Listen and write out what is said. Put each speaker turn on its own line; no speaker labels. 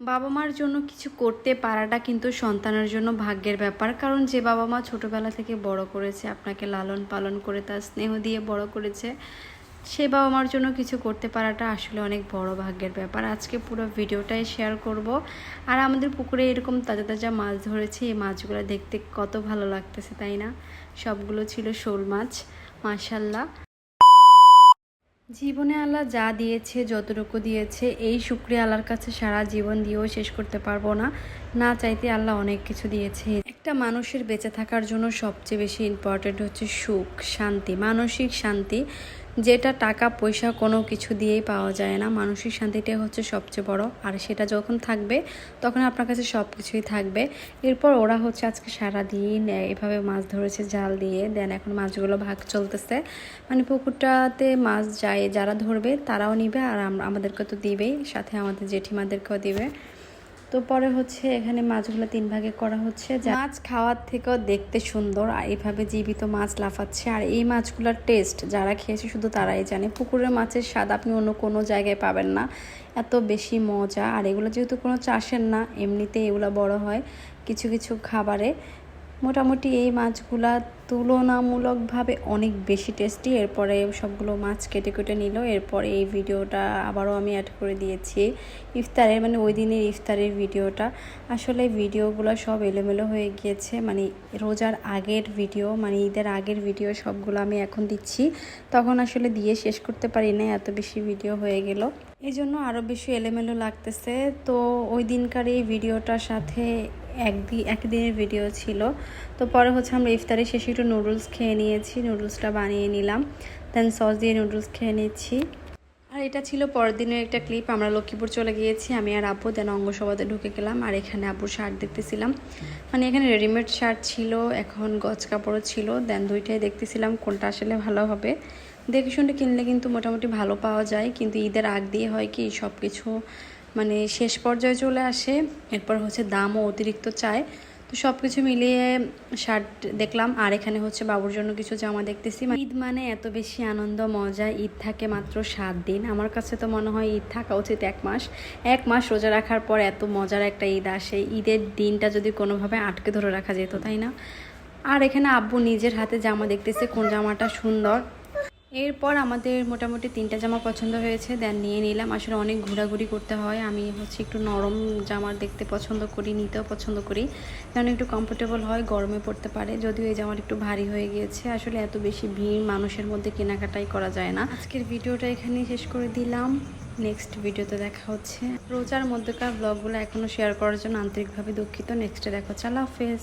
বাবা মার জন্য কিছু করতে পারাটা কিন্তু সন্তানের জন্য ভাগ্যের ব্যাপার। কারণ যে বাবা মা ছোটোবেলা থেকে বড় করেছে, আপনাকে লালন পালন করে তার স্নেহ দিয়ে বড় করেছে, সে বাবা মার জন্য কিছু করতে পারাটা আসলে অনেক বড় ভাগ্যের ব্যাপার। আজকে পুরো ভিডিওটাই শেয়ার করব। আর আমাদের পুকুরে এরকম তাজা তাজা মাছ ধরেছে, এই মাছগুলো দেখতে কত ভালো লাগতেছে, তাই না? সবগুলো ছিল শোল মাছ, মাশাল্লাহ। জীবনে আল্লাহ যা দিয়েছে, যতটুকু দিয়েছে, এই শুক্রিয়া আল্লাহর কাছে সারা জীবন দিয়েও শেষ করতে পারব না। না চাইতে আল্লাহ অনেক কিছু দিয়েছে। একটা মানুষের বেঁচে থাকার জন্য সবচেয়ে বেশি ইম্পর্টেন্ট হচ্ছে সুখ, শান্তি, মানসিক শান্তি। যেটা টাকা, পয়সা কোনো কিছু দিয়েই পাওয়া যায় না। মানসিক শান্তিটাই হচ্ছে সবচেয়ে বড়। আর সেটা যখন থাকবে, তখন আপনার কাছে সব কিছুই থাকবে। এরপর ওরা হচ্ছে আজকে সারা দিন এভাবে মাছ ধরেছে, জাল দিয়ে। দেন এখন মাছগুলো ভাগ চলতেছে। মানে পুকুরটাতে মাছ যায়, যারা ধরবে তারাও নিবে আর আমাদেরকে তো দিবেই। সাথে আমাদের জেঠিমাদেরকেও দিবে। তো পরে হচ্ছে এখানে মাছগুলো তিন ভাগে করা হচ্ছে। মাছ খাওয়ার থেকেও দেখতে সুন্দর, আর এইভাবে জীবিত মাছ লাফাচ্ছে। আর এই মাছগুলোর টেস্ট যারা খেয়েছে শুধু তারাই জানে। পুকুরের মাছের স্বাদ আপনি অন্য কোনো জায়গায় পাবেন না। এত বেশি মজা। আর এগুলো যেহেতু কোনো চাষের না এমনিতে এগুলো বড় হয় কিছু কিছু খাবারে। মোটামুটি এই মাছগুলা তুলনামূলকভাবে অনেক বেশি টেস্টি। এরপরে সবগুলো মাছ কেটে কেটে নিল। এরপরে এই ভিডিওটা আবারও আমি অ্যাড করে দিয়েছি। ইফতারের মানে ওই দিনের ইফতারের ভিডিওটা। আসলে ভিডিওগুলো সব এলোমেলো হয়ে গিয়েছে। মানে রোজার আগের ভিডিও মানে ঈদের আগের ভিডিও সবগুলো আমি এখন দিচ্ছি। তখন আসলে দিয়ে শেষ করতে পারি না এত বেশি ভিডিও হয়ে গেল। এই জন্য আরও বেশি এলোমেলো লাগতেছে। তো ওই দিনকার এই ভিডিওটার সাথে একদিন একদিনের ভিডিও ছিল। তো পরে হচ্ছে আমরা ইফতারের শেষে একটু নুডলস খেয়ে নিয়েছি নুডলসটা বানিয়ে নিলাম। দেন সস দিয়ে নুডলস খেয়ে নিচ্ছি। আর এটা ছিল পরের দিনের একটা ক্লিপ আমরা লক্ষ্মীপুর চলে গিয়েছি, আমি আর আব্বু দেন অঙ্গসভাতে ঢুকে গেলাম, আর এখানে আব্বুর শার্ট দেখতেছিলাম। মানে এখানে রেডিমেড শার্ট ছিল, এখন গজ কাপড়ও ছিল দেন দুইটাই দেখতেছিলাম, কোনটা আসলে ভালো হবে। দেখে শুনে কিনলে কিন্তু মোটামুটি ভালো পাওয়া যায়, কিন্তু ঈদের আগ দিয়ে হয় কি সব কিছু মানে শেষ পর্যায়ে চলে আসে, এরপর হচ্ছে দামও অতিরিক্ত চায়। তো সব কিছু মিলিয়ে শার্ট দেখলাম, আর এখানে হচ্ছে বাবুর জন্য কিছু জামা দেখতেছি। ঈদ মানে এত বেশি আনন্দ, মজা, ঈদ থাকে মাত্র সাত দিন। আমার কাছে তো মনে হয় ঈদ থাকা উচিত এক মাস। এক মাস রোজা রাখার পর এত মজার একটা ঈদ আসে। ঈদের দিনটা যদি কোনোভাবে আটকে ধরে রাখা যেত, তাই না? আর এখানে আব্বু নিজের হাতে জামা দেখতেছে, কোন জামাটা সুন্দর। এরপর আমাদের মোটামুটি তিনটা জামা পছন্দ হয়েছে দেন নিয়ে নিলাম। আসলে অনেক ঘোরাঘুরি করতে হয়। আমি হচ্ছে একটু নরম জামার দেখতে পছন্দ করি, নিতেও পছন্দ করি। কারণ একটু কমফোর্টেবল হয়, গরমে পড়তে পারে। যদিও এই জামাটা একটু ভারী হয়ে গিয়েছে। আসলে এত বেশি ভিড় মানুষের মধ্যে কেনাকাটাই করা যায় না। আজকের ভিডিওটা এখানেই শেষ করে দিলাম। নেক্সট ভিডিওতে দেখা হচ্ছে। রোজার মধ্যকার ব্লগগুলো এখনও শেয়ার করার জন্য আন্তরিকভাবে দুঃখিত। নেক্সটে দেখা হচ্ছে। আল্লাহ হাফেজ।